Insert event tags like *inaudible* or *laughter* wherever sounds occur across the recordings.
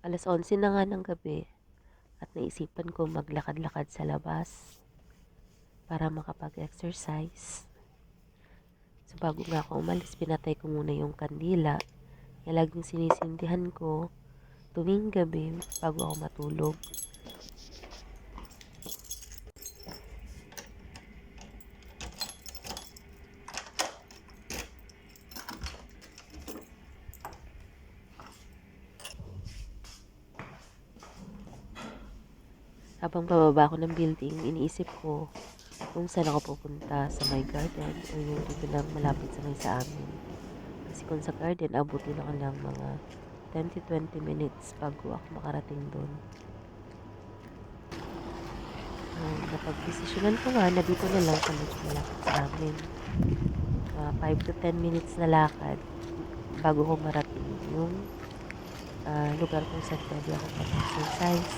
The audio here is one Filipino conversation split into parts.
Alas 11 na nga ng gabi at naisipan ko maglakad-lakad sa labas para makapag-exercise. So bago nga ako umalis, pinatay ko muna yung kandila. Yung laging sinisindihan ko tuwing gabi bago ako matulog. Habang pababa ako ng building, iniisip ko kung saan ako pupunta sa my garden o yung dito lang malapit sa may sa amin. Kasi kung sa garden, abutin ako lang mga 10 to 20 minutes bago ako makarating doon. Um, napag-desisyonan ko nga na dito na lang medyo malapit sa amin. Uh, 5 to 10 minutes na lakad bago ko marating yung ah, lugar kung saan pwede ako mag-exercise.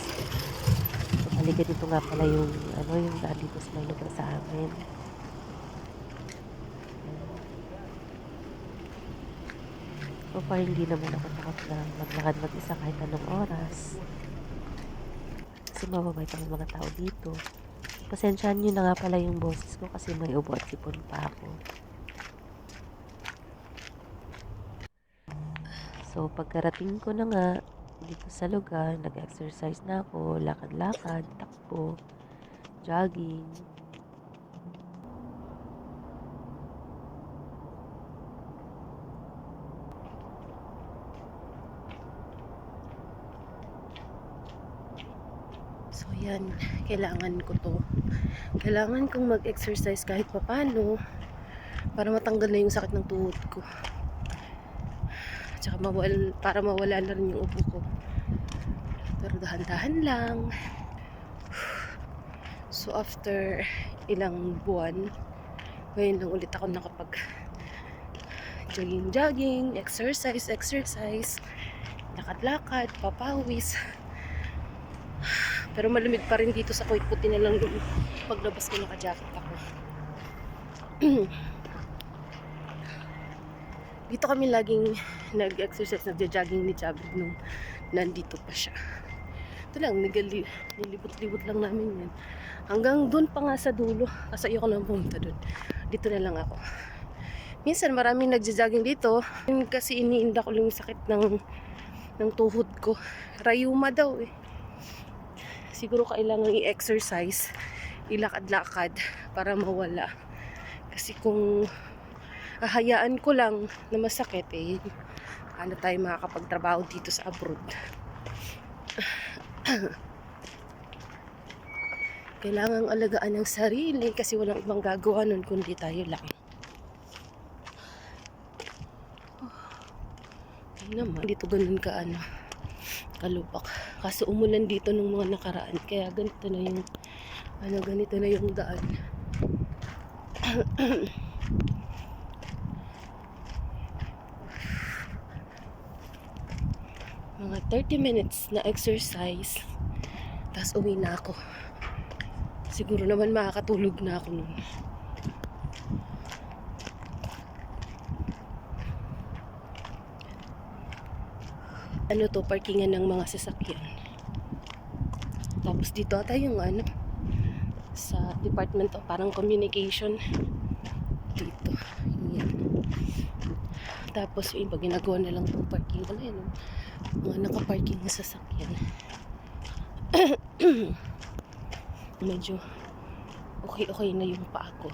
Halika dito nga pala yung, ano, yung daan dito sa may lugar sa amin. So far, hindi naman ako takot na maglakad mag-isa kahit anong oras. Kasi mababait ang mga tao dito. Pasensyahan nyo na nga pala yung boses ko kasi may ubo at sipon pa ako. So, pagkarating ko na nga dito sa lugar, nag-exercise na ako, lakad-lakad, takbo, jogging. So, yan. Kailangan ko to. Kailangan kong mag-exercise kahit papano para matanggal na yung sakit ng tuhod ko. Tsaka mawal, para mawala na rin yung upo ko. Pero dahan-dahan lang. So after ilang buwan, ngayon lang ulit ako nakapag jogging-jogging, exercise, exercise, lakad-lakad, papawis. Pero malamig pa rin dito sa kuwit puti na lang yung paglabas ko naka-jacket ako. *clears throat* dito kami laging nag-exercise, nagja-jogging ni Chabri nung nandito pa siya. Ito lang, nilibot-libot lang namin yan. Hanggang doon pa nga sa dulo, kasi ayoko nang pumunta doon. Dito na lang ako. Minsan maraming nagja-jogging dito, kasi iniinda ko yung sakit ng, ng tuhod ko. Rayuma daw eh. Siguro kailangan i-exercise, ilakad-lakad para mawala. Kasi kung hahayaan ko lang na masakit eh. Ano tayo makakapagtrabaho dito sa abroad. *clears throat* Kailangang alagaan ng sarili kasi walang ibang gagawa nun kundi tayo lang. Ayun naman. Dito ganun ka ano kalupak kasi umulan dito nung mga nakaraan. Kaya ganito na yung ano ganito na yung daan *clears throat* mga 30 minutes na exercise tapos uwi na ako. Siguro naman makakatulog na ako nun. Ano to parkingan ng mga sasakyan. Tapos dito ata yung ano sa department of parang communication. Dito yan. Tapos yung iba ginagawa na lang itong parking. Ano oh mga nakaparking na sasakyan. *clears throat* Medyo okay-okay na yung paa ko.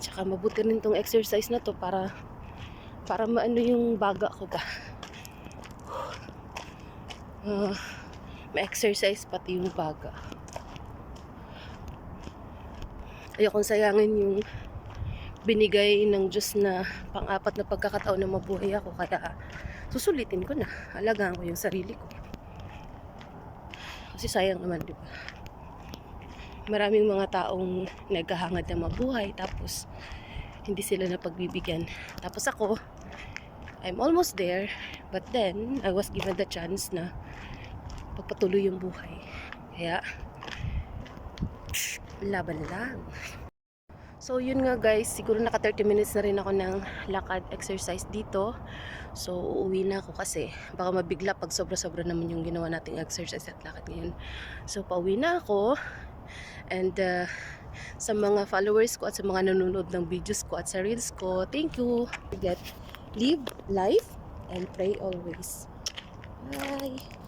Tsaka mabuti rin tong exercise na to para para maano yung baga ko ba. Uh, ma-exercise pati yung baga. Ayokong sayangin yung binigay ng Diyos na pang-apat na pagkakataon na mabuhay ako. Kaya susulitin ko na. Alagaan ko yung sarili ko. Kasi sayang naman, di ba? Maraming mga taong naghahangad na mabuhay tapos hindi sila na pagbibigyan. Tapos ako, I'm almost there. But then, I was given the chance na pagpatuloy yung buhay. Kaya, laban lang. So yun nga guys, siguro naka 30 minutes na rin ako ng lakad exercise dito. So uuwi na ako kasi baka mabigla pag sobra-sobra naman yung ginawa nating exercise at lakad ngayon. So pauwi na ako and uh, sa mga followers ko at sa mga nanonood ng videos ko at sa reels ko, thank you. Forget, live life and pray always. Bye!